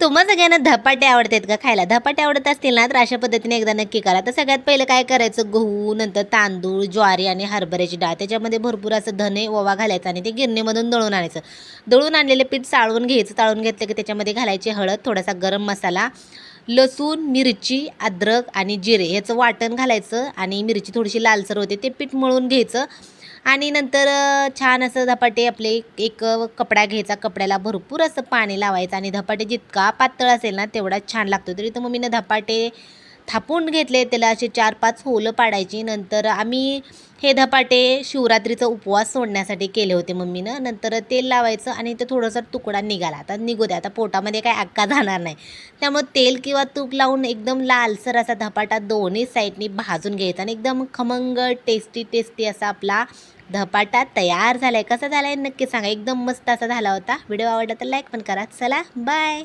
तुम्हा सगळ्यांना धपाटे आवडतात का खायला? धपाटे आवडत असतील ना तर अशा पद्धतीने एकदा नक्की करा. तर सगळ्यात पहिलं काय करायचं? गहू नंतर तांदूळ ज्वारी आणि हरभऱ्याची डाळ. त्याच्यामध्ये भरपूर असं धने ओवा घालायचं आणि ते गिरणीमधून दळून आणायचं. दळून आणलेले पीठ चाळून घ्यायचं. चाळून घेतलं की त्याच्यामध्ये घालायची हळद थोडासा गरम मसाला लसूण मिरची अद्रक आणि जिरे ह्याचं वाटण घालायचं आणि मिरची थोडीशी लालसर होते ते पीठ मळून घ्यायचं. आणि नंतर छान असं धपाटे आपले एक- कपडा घ्यायचा कपड्याला भरपूर असं पाणी लावायचं आणि धपाटे जितका पातळ असेल ना तेवढा छान लागतो. तरी तर मम्मीनं धपाटे थापून घेतले त्याला असे चार पाच होलं पाडायची. नंतर आम्ही हे धपाटे शिवरात्रीचा उपवास सोडण्यासाठी केले होते मम्मीनं. नंतर तेल लावायचं आणि ते थोडंसं तुकडा निघाला. आता निघू द्या आता पोटामध्ये काय अक्का जाणार नाही. त्यामुळे तेल किंवा तूप लावून एकदम लालसर असा धपाटा दोन्ही साईडनी भाजून घ्यायचा आणि एकदम खमंग टेस्टी टेस्टी असा आपला धपाटा तयार झाला आहे कसा झाला आहे नक्की सांगा. एकदम मस्त असा झाला होता. व्हिडिओ आवडला तर लाईक पण करा. चला बाय